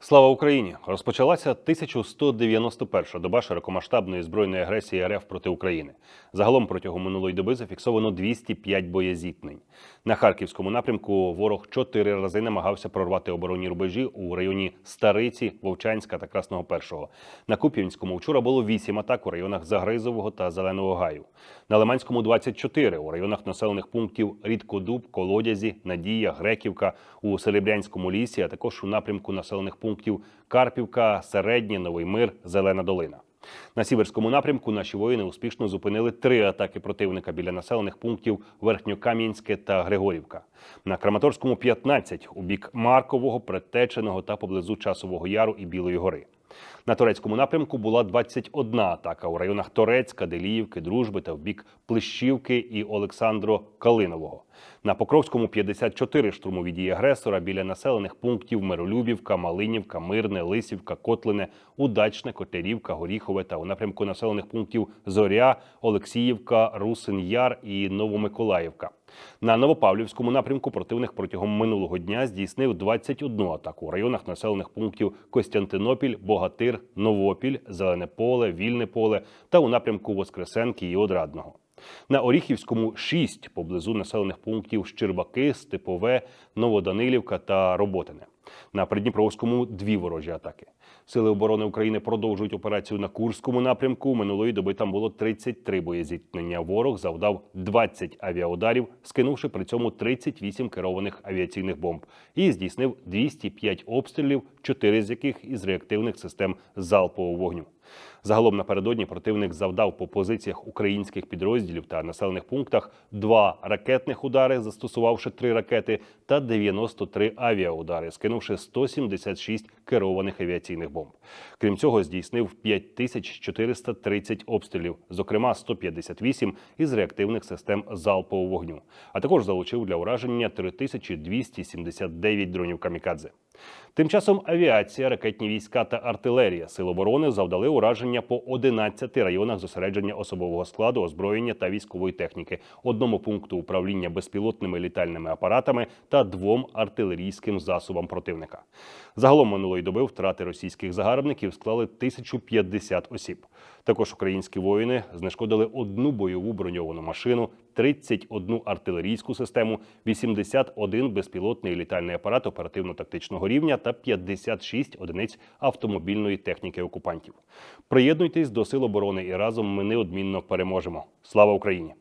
Слава Україні! Розпочалася 1191 доба широкомасштабної збройної агресії РФ проти України. Загалом протягом минулої доби зафіксовано 205 боєзіткнень. На харківському напрямку ворог чотири рази намагався прорвати оборонні рубежі у районі Стариці, Вовчанська та Красного Першого. На Куп'янському вчора було 8 атак у районах Загризового та Зеленого Гаю. На Лиманському 24 у районах населених пунктів Рідкодуб, Колодязі, Надія, Греківка, у Серебрянському лісі, а також у напрямку населених пунктів Карпівка, Середнє, Новий Мир, Зелена Долина. На сіверському напрямку наші воїни успішно зупинили три атаки противника біля населених пунктів Верхньокам'янське та Григорівка. На Краматорському 15 у бік Маркового, Предтеченого та поблизу Часового Яру і Білої гори. На турецькому напрямку була 21 атака у районах Торецька, Деліївки, Дружби та в бік Плещівки і Олександро Калинового. На Покровському 54 штурмові дії агресора біля населених пунктів Миролюбівка, Малинівка, Мирне, Лисівка, Котлине, Удачне, Котлярівка, Горіхове та у напрямку населених пунктів Зоря, Олексіївка, Русин Яр і Новомиколаївка. На Новопавлівському напрямку противник протягом минулого дня здійснив 21 атаку у районах населених пунктів Костянтинопіль, Богатир, Новопіль, Зелене поле, Вільне поле та у напрямку Воскресенки і Одрадного. На Оріхівському 6 поблизу населених пунктів Щербаки, Степове, Новоданилівка та Роботине. На Придніпровському дві ворожі атаки. Сили оборони України продовжують операцію на Курському напрямку. Минулої доби там було 33 боєзіткнення. Ворог завдав 20 авіаударів, скинувши при цьому 38 керованих авіаційних бомб, і здійснив 205 обстрілів, 4 з яких із реактивних систем залпового вогню. Загалом напередодні противник завдав по позиціях українських підрозділів та населених пунктах два ракетних удари, застосувавши три ракети, та 93 авіаудари, скинувши 176 керованих авіаційних бомб. Крім цього, здійснив 5430 обстрілів, зокрема 158 із реактивних систем залпового вогню, а також залучив для ураження 3279 дронів камікадзе. Тим часом авіація, ракетні війська та артилерія Сил оборони завдали ураження по 11 районах зосередження особового складу, озброєння та військової техніки, одному пункту управління безпілотними літальними апаратами та двом артилерійським засобам противника. Загалом минулої доби втрати російських загарбників склали 1050 осіб. Також українські воїни знешкодили одну бойову броньовану машину, 31 артилерійську систему, 81 безпілотний літальний апарат оперативно-тактичного рівня та 56 одиниць автомобільної техніки окупантів. Приєднуйтесь до сил оборони і разом ми неодмінно переможемо. Слава Україні!